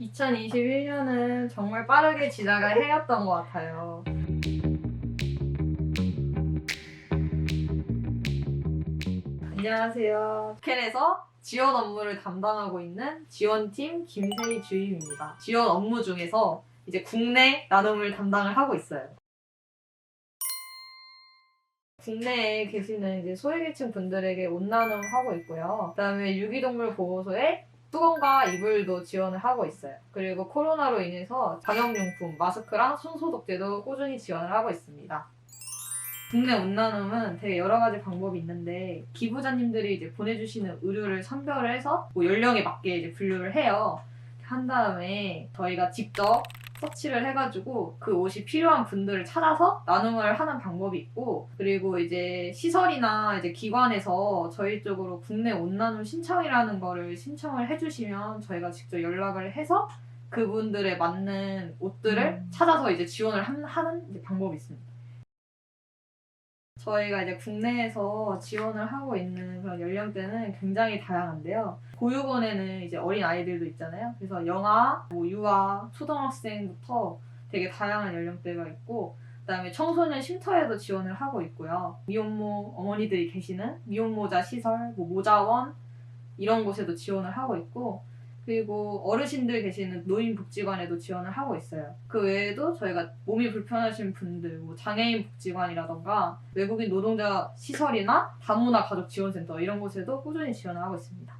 2021년은 정말 빠르게 지나갈 해였던 것 같아요. 안녕하세요. 캔에서 지원 업무를 담당하고 있는 지원팀 김세희 주임입니다. 지원 업무 중에서 이제 국내 나눔을 담당을 하고 있어요. 국내에 계시는 이제 소외계층 분들에게 옷 나눔 하고 있고요. 그다음에 유기동물 보호소에 수건과 이불도 지원을 하고 있어요. 그리고 코로나로 인해서 방역용품, 마스크랑 손소독제도 꾸준히 지원을 하고 있습니다. 국내 옷 나눔은 되게 여러 가지 방법이 있는데 기부자님들이 이제 보내주시는 의류를 선별을 해서 뭐 연령에 맞게 이제 분류를 해요. 한 다음에 저희가 직접 서치를 해가지고 그 옷이 필요한 분들을 찾아서 나눔을 하는 방법이 있고 그리고 이제 시설이나 이제 기관에서 저희 쪽으로 국내 옷 나눔 신청이라는 거를 신청을 해주시면 저희가 직접 연락을 해서 그분들에 맞는 옷들을 음. 찾아서 이제 지원을 한- 하는 이제 방법이 있습니다. 저희가 이제 국내에서 지원을 하고 있는 그런 연령대는 굉장히 다양한데요. 보육원에는 이제 어린 아이들도 있잖아요. 그래서 영아, 뭐 유아, 초등학생부터 되게 다양한 연령대가 있고, 그다음에 청소년 쉼터에도 지원을 하고 있고요. 미혼모 어머니들이 계시는 미혼모자 시설, 뭐 모자원 이런 곳에도 지원을 하고 있고, 그리고 어르신들 계시는 노인복지관에도 지원을 하고 있어요. 그 외에도 저희가 몸이 불편하신 분들, 뭐 장애인 복지관이라던가 외국인 노동자 시설이나 다문화 가족 지원센터 이런 곳에도 꾸준히 지원을 하고 있습니다.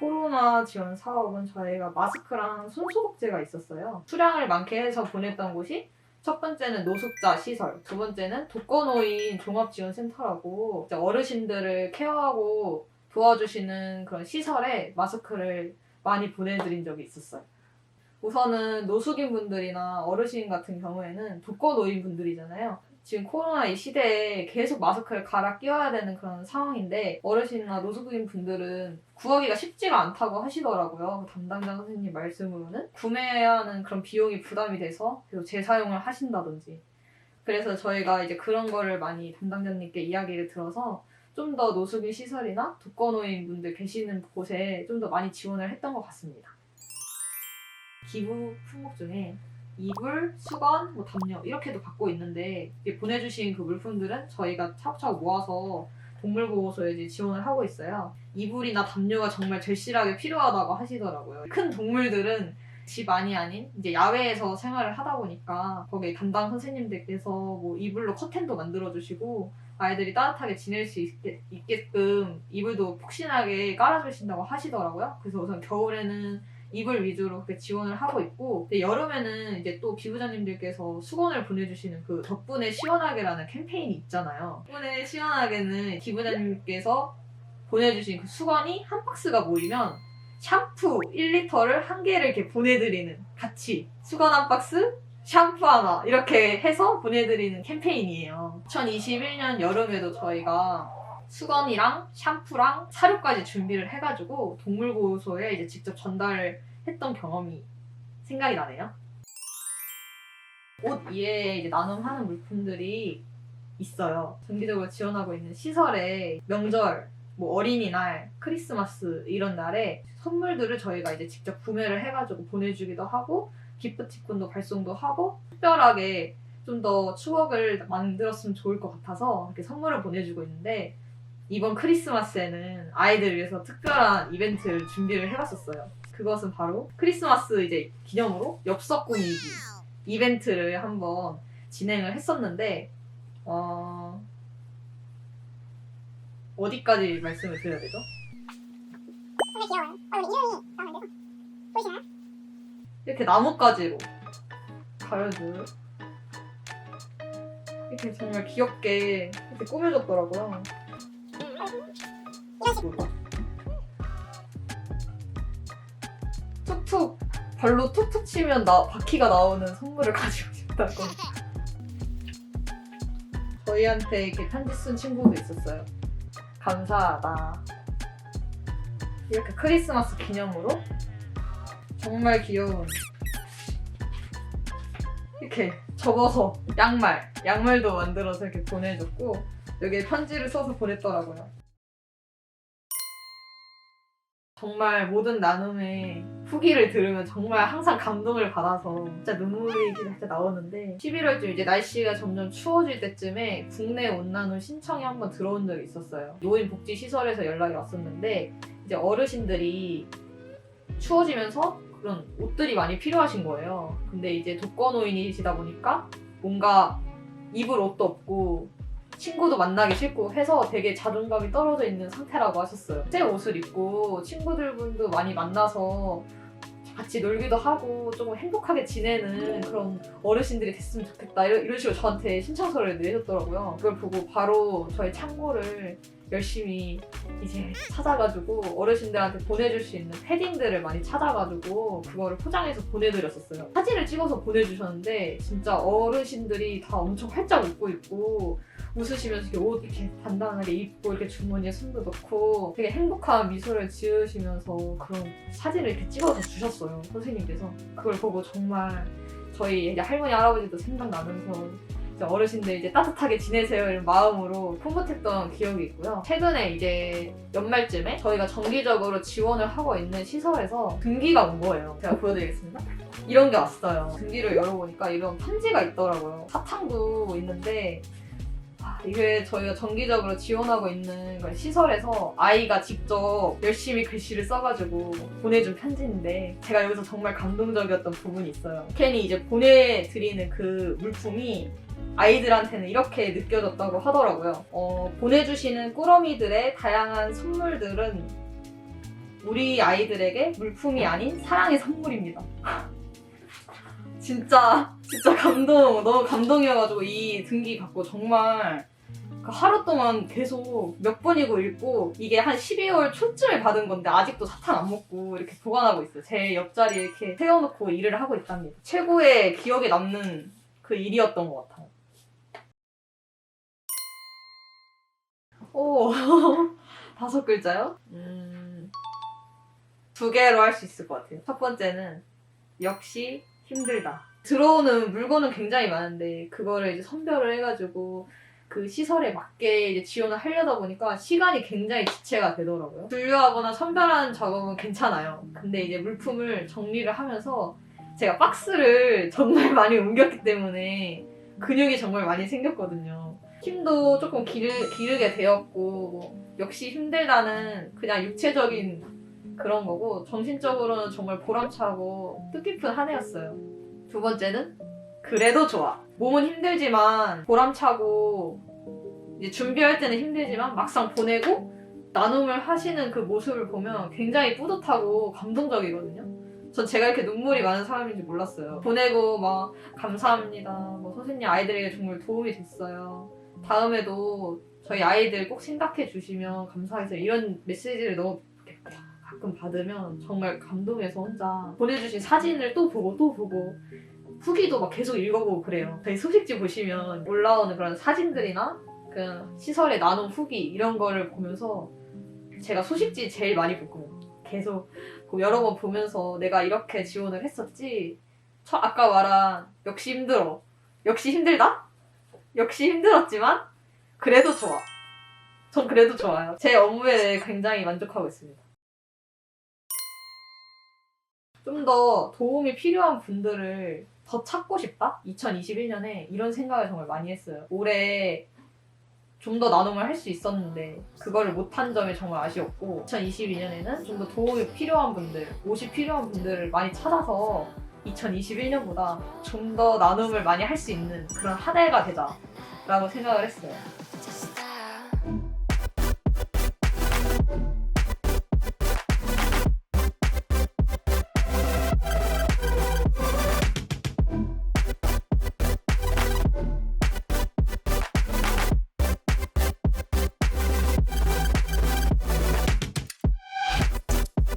코로나 지원 사업은 저희가 마스크랑 손소독제가 있었어요. 수량을 많게 해서 보냈던 곳이 첫 번째는 노숙자 시설, 두 번째는 독거노인 종합지원센터라고 어르신들을 케어하고 도와주시는 그런 시설에 마스크를 많이 보내드린 적이 있었어요. 우선은 노숙인 분들이나 어르신 같은 경우에는 독거노인 분들이잖아요. 지금 코로나 이 시대에 계속 마스크를 갈아 끼워야 되는 그런 상황인데 어르신이나 노숙인 분들은 구하기가 쉽지가 않다고 하시더라고요. 그 담당자 선생님 말씀으로는 구매해야 하는 그런 비용이 부담이 돼서 계속 재사용을 하신다든지 그래서 저희가 이제 그런 거를 많이 담당자님께 이야기를 들어서 좀 더 노숙인 시설이나 독거노인 분들 계시는 곳에 좀 더 많이 지원을 했던 것 같습니다. 기부 품목 중에 이불, 수건, 뭐 담요 이렇게도 받고 있는데 보내주신 그 물품들은 저희가 차곡차곡 모아서 동물보호소에 이제 지원을 하고 있어요. 이불이나 담요가 정말 절실하게 필요하다고 하시더라고요. 큰 동물들은 집 안이 아닌 이제 야외에서 생활을 하다 보니까 거기 담당 선생님들께서 뭐 이불로 커튼도 만들어 주시고 아이들이 따뜻하게 지낼 수 있게, 있게끔 이불도 푹신하게 깔아주신다고 하시더라고요. 그래서 우선 겨울에는 이불 위주로 그렇게 지원을 하고 있고 여름에는 이제 또 기부자님들께서 수건을 보내주시는 그 덕분에 시원하게라는 캠페인이 있잖아요. 덕분에 시원하게는 기부자님께서 보내주신 그 수건이 한 박스가 모이면 샴푸 1리터를 한 개를 이렇게 보내드리는 같이 수건 한 박스 샴푸 하나 이렇게 해서 보내드리는 캠페인이에요. 2021년 여름에도 저희가 수건이랑 샴푸랑 사료까지 준비를 해가지고 동물보호소에 이제 직접 전달을 했던 경험이 생각이 나네요. 옷 이외에 이제 나눔하는 물품들이 있어요. 정기적으로 지원하고 있는 시설에 명절, 뭐 어린이날, 크리스마스 이런 날에 선물들을 저희가 이제 직접 구매를 해가지고 보내주기도 하고 기프티콘도 발송도 하고 특별하게 좀 더 추억을 만들었으면 좋을 것 같아서 이렇게 선물을 보내주고 있는데 이번 크리스마스에는 아이들을 위해서 특별한 이벤트를 준비를 해봤었어요. 그것은 바로 크리스마스 이제 기념으로 엽서 꾸미기 이벤트를 한번 진행을 했었는데 어... 어디까지 말씀을 드려야 되죠? 귀여워요. 어, 오늘 이름이 나오는데요. 보이시나요? 이렇게 나뭇가지로 가려줄 이렇게 정말 귀엽게 이렇게 꾸며줬더라고요. 툭툭 발로 툭툭 치면 나 바퀴가 나오는 선물을 가지고 싶다고. 저희한테 이렇게 편지 쓴 친구도 있었어요. 감사하다. 이렇게 크리스마스 기념으로 정말 귀여운 이렇게 접어서 양말, 양말도 만들어서 이렇게 보내줬고 여기에 편지를 써서 보냈더라고요. 정말 모든 나눔의 후기를 들으면 정말 항상 감동을 받아서 진짜 눈물이 진짜 나오는데 11월쯤 이제 날씨가 점점 추워질 때쯤에 국내 온나눔 신청이 한번 들어온 적이 있었어요. 노인복지시설에서 연락이 왔었는데 이제 어르신들이 추워지면서 그런 옷들이 많이 필요하신 거예요. 근데 이제 독거노인이시다 보니까 뭔가 입을 옷도 없고 친구도 만나기 싫고 해서 되게 자존감이 떨어져 있는 상태라고 하셨어요. 새 옷을 입고 친구들 분도 많이 만나서 같이 놀기도 하고 조금 행복하게 지내는 그런 어르신들이 됐으면 좋겠다 이런, 이런 식으로 저한테 신청서를 내셨더라고요. 그걸 보고 바로 저의 창고를 열심히 이제 찾아가지고 어르신들한테 보내줄 수 있는 패딩들을 많이 찾아가지고 그거를 포장해서 보내드렸었어요. 사진을 찍어서 보내주셨는데 진짜 어르신들이 다 엄청 활짝 웃고 있고 웃으시면서 이렇게 옷 이렇게 단단하게 입고 이렇게 주머니에 손도 넣고 되게 행복한 미소를 지으시면서 그런 사진을 이렇게 찍어서 주셨어요 선생님께서 그걸 보고 정말 저희 할머니 할아버지도 생각나면서 이제 어르신들 이제 따뜻하게 지내세요 이런 마음으로 풋풋했던 기억이 있고요. 최근에 이제 연말쯤에 저희가 정기적으로 지원을 하고 있는 시설에서 등기가 온 거예요. 제가 보여드리겠습니다. 이런 게 왔어요. 등기를 열어보니까 이런 편지가 있더라고요. 사탕도 있는데 아, 이게 저희가 정기적으로 지원하고 있는 그 시설에서 아이가 직접 열심히 글씨를 써가지고 보내준 편지인데 제가 여기서 정말 감동적이었던 부분이 있어요. 괜히 이제 보내드리는 그 물품이 아이들한테는 이렇게 느껴졌다고 하더라고요. 어, 보내주시는 꾸러미들의 다양한 선물들은 우리 아이들에게 물품이 아닌 사랑의 선물입니다. 진짜 진짜 감동 너무 감동이어가지고 이 등기 갖고 정말 그 하루 동안 계속 몇 번이고 읽고 이게 한 12월 초쯤에 받은 건데 아직도 사탕 안 먹고 이렇게 보관하고 있어요. 제 옆자리에 이렇게 세워놓고 일을 하고 있답니다. 최고의 기억에 남는 그 일이었던 것 같아요. 오 다섯 글자요? 음, 두 개로 할 수 있을 것 같아요. 첫 번째는 역시 힘들다. 들어오는 물건은 굉장히 많은데 그거를 이제 선별을 해가지고 그 시설에 맞게 이제 지원을 하려다 보니까 시간이 굉장히 지체가 되더라고요. 분류하거나 선별하는 작업은 괜찮아요. 근데 이제 물품을 정리를 하면서 제가 박스를 정말 많이 옮겼기 때문에 근육이 정말 많이 생겼거든요. 힘도 조금 기르, 기르게 되었고 역시 힘들다는 그냥 육체적인 그런 거고 정신적으로는 정말 보람차고 뜻깊은 한 해였어요. 두 번째는 그래도 좋아. 몸은 힘들지만 보람차고 이제 준비할 때는 힘들지만 막상 보내고 나눔을 하시는 그 모습을 보면 굉장히 뿌듯하고 감동적이거든요. 전 제가 이렇게 눈물이 많은 사람인지 몰랐어요. 보내고 막 감사합니다. 뭐 선생님 아이들에게 정말 도움이 됐어요. 다음에도 저희 아이들 꼭 생각해 주시면 감사해서 이런 메시지를 너무 가끔 받으면 정말 감동해서 혼자 보내주신 사진을 또 보고 또 보고 후기도 막 계속 읽어보고 그래요. 저희 소식지 보시면 올라오는 그런 사진들이나 그 시설의 나눔 후기 이런 거를 보면서 제가 소식지 제일 많이 보거든요. 계속 그 여러 번 보면서 내가 이렇게 지원을 했었지. 저 아까 말한 역시 힘들어. 역시 힘들다? 역시 힘들었지만 그래도 좋아. 전 그래도 좋아요. 제 업무에 대해 굉장히 만족하고 있습니다. 좀 더 도움이 필요한 분들을 더 찾고 싶다? 2021년에 이런 생각을 정말 많이 했어요. 올해 좀 더 나눔을 할 수 있었는데 그거를 못한 점이 정말 아쉬웠고 2022년에는 좀 더 도움이 필요한 분들, 옷이 필요한 분들을 많이 찾아서 2021년보다 좀 더 나눔을 많이 할 수 있는 그런 한 해가 되자라고 생각을 했어요.